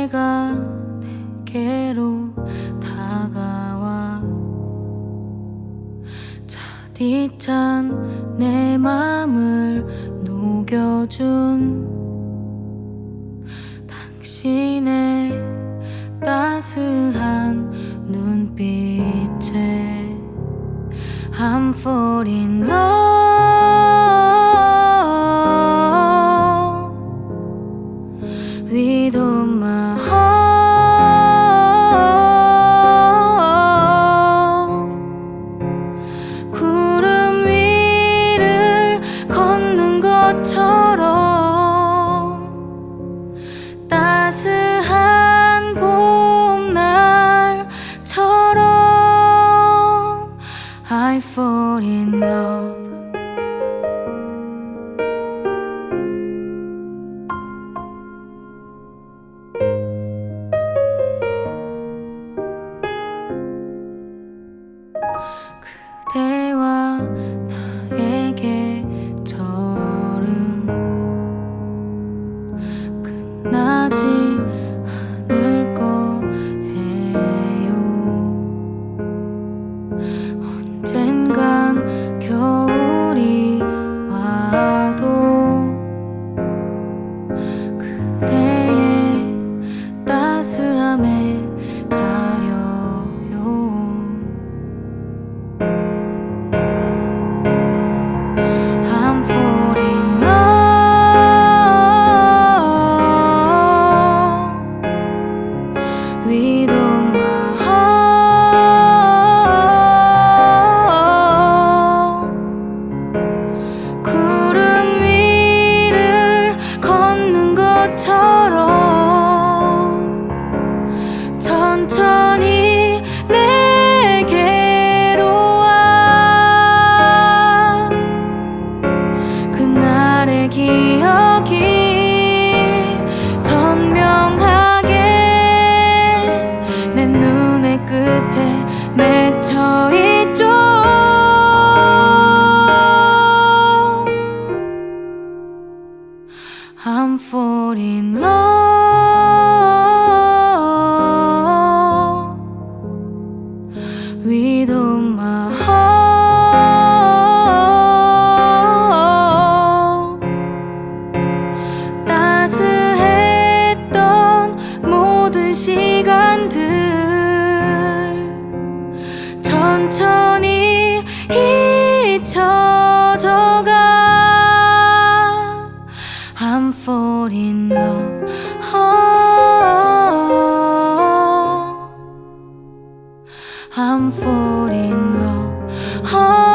내가 내게로 다가와. 자디찬 내 맘을 녹여준 당신의 따스한 눈빛에 I'm falling love. Fall in love 겨울이 와도 그대 I'm falling in love with all my heart 따스했던 모든 시간 In love